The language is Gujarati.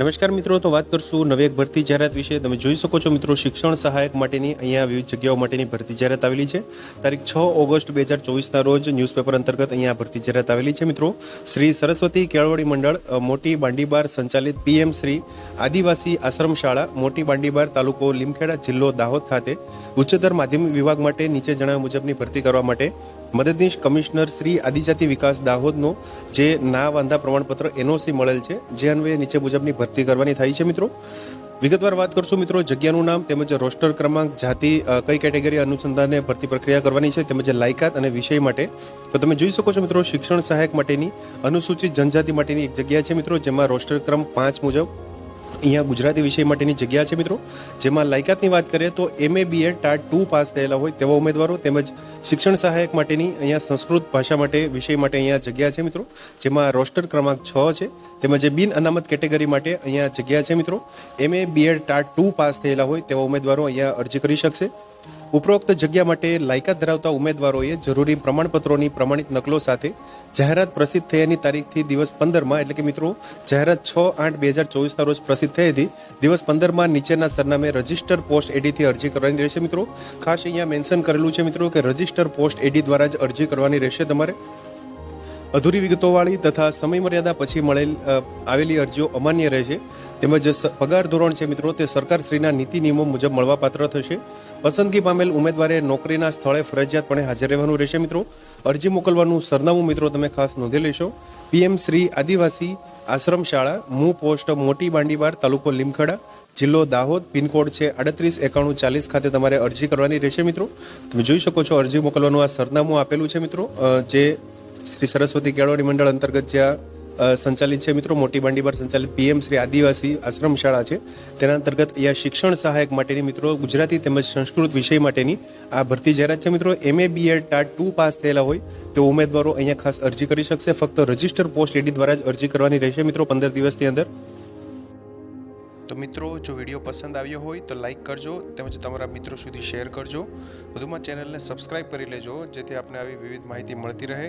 નમસ્કાર મિત્રો, તો વાત કરશું નવી એક ભરતી જાહેરાત વિશે. તમે જોઈ શકો છો મિત્રો, શિક્ષણ સહાયક માટેની અહીંયા વિવિધ જગ્યાઓ માટેની ભરતી જાહેરાત આવેલી છે. તારીખ છ ઓગસ્ટ બે હજાર ચોવીસના રોજ ન્યૂઝપેપર અંતર્ગત અહીંયા ભરતી જાહેરાત આવેલી છે મિત્રો. શ્રી સરસ્વતી કેળવણી મંડળ મોટી બાંડીબાર સંચાલિત પીએમ શ્રી આદિવાસી આશ્રમ શાળા, મોટી બાંડીબાર તાલુકો લીમખેડા જિલ્લો દાહોદ ખાતે ઉચ્ચતર માધ્યમિક વિભાગ માટે નીચે જણાવ્યા મુજબની ભરતી કરવા માટે મદદનીશ કમિશનર શ્રી આદિજાતિ વિકાસ દાહોદનો જે ના વાંધા પ્રમાણપત્ર એનઓસી મળેલ છે, જે અન્વયે નીચે મુજબની ભરતી કરવાની થાય છે મિત્રો. વિગતવાર વાત કરશું મિત્રો જગ્યાનું નામ તેમજ રોસ્ટર ક્રમાંક, જાતિ કઈ કેટેગરી અનુસંધાને ભરતી પ્રક્રિયા કરવાની છે તેમજ લાયકાત અને વિષય માટે. તો તમે જોઈ શકો છો મિત્રો શિક્ષણ સહાયક માટેની અનુસૂચિત જનજાતિ માટેની એક જગ્યા છે મિત્રો જેમાં રોસ્ટર ક્રમ પાંચ મુજબ અહીંયા ગુજરાતી વિષય માટેની જગ્યા છે મિત્રો. જેમાં લાયકાતની વાત કરીએ તો એમએ એ ટાટ ટુ પાસ થયેલા હોય તેવા ઉમેદવારો તેમજ શિક્ષણ સહાયક માટેની અહીંયા સંસ્કૃત ભાષા માટે વિષય માટે અહીંયા જગ્યા છે મિત્રો. જેમાં રોસ્ટર ક્રમાંક છ છે. તેમજ બિન અનામત કેટેગરી માટે અહીંયા જગ્યા છે મિત્રો. MA BEd TAT two pass થયેલા હોય તેવા ઉમેદવારો અહીંયા અરજી કરી શકશે. ઉપરોક્ત જગ્યા માટે લાયકાત ધરાવતા ઉમેદવારોએ જરૂરી પ્રમાણપત્રોની પ્રમાણિત નકલો સાથે જાહેરાત પ્રસિદ્ધ થયાની તારીખથી દિવસ પંદરમાં, એટલે કે મિત્રો જાહેરાત છ આઠ બે હજાર ચોવીસના રોજ પ્રસિદ્ધ થઈ હતી. દિવસ પંદરમાં નીચેના સરનામે રજિસ્ટર પોસ્ટ એડીથી અરજી કરવાની રહેશે મિત્રો. ખાસ અહીંયા મેન્શન કરેલું છે મિત્રો કે રજિસ્ટર પોસ્ટ એડી દ્વારા જ અરજી કરવાની રહેશે તમારે. અધૂરી વિગતોવાળી તથા સમયમર્યાદા પછી મળેલ આવેલી અરજીઓ અમાન્ય રહેશે. તેમજ પગાર ધોરણ છે મિત્રો, તે સરકારશ્રીના નીતિ નિયમો મુજબ મળવાપાત્ર થશે. પસંદગી પામેલ ઉમેદવારે નોકરીના સ્થળે ફરજિયાતપણે હાજર રહેવાનું રહેશે મિત્રો. અરજી મોકલવાનું સરનામું મિત્રો તમે ખાસ નોંધી લેશો. પીએમ શ્રી આદિવાસી આશ્રમ શાળા મૂ પોસ્ટ, મોટી બાંડીબાર, તાલુકો લીમખેડા, જિલ્લો દાહોદ, પિનકોડ છે આડત્રીસ એકાણું ચાલીસ ખાતે તમારે અરજી કરવાની રહેશે મિત્રો. તમે જોઈ શકો છો અરજી મોકલવાનું આ સરનામું આપેલું છે મિત્રો જે શ્રી સરસ્વતી કેળવણી મંડળ અંતર્ગત જ્યાં સંચાલિત છે મિત્રો, મોટી બાંડીબાર સંચાલિત પીએમ શ્રી આદિવાસી આશ્રમ શાળા છે. તેના અંતર્ગત અહીંયા શિક્ષણ સહાયક માટેની મિત્રો, ગુજરાતી તેમજ સંસ્કૃત વિષય માટેની આ ભરતી જાહેરાત છે. મિત્રો MA BEd TAT two pass થયેલા હોય તો ઉમેદવારો અહીંયા ખાસ અરજી કરી શકશે. ફક્ત રજિસ્ટર પોસ્ટ એડી દ્વારા જ અરજી કરવાની રહેશે. મિત્રો, પંદર દિવસની અંદર. તો મિત્રો, જો વીડિયો પસંદ આવ્યો હોય તો લાઇક કરજો તેમજ તમારા મિત્રો સુધી શેર કરજો. વધુમાં ચેનલને સબસ્ક્રાઇબ કરી લેજો જેથી આપને આવી વિવિધ માહિતી મળતી રહે.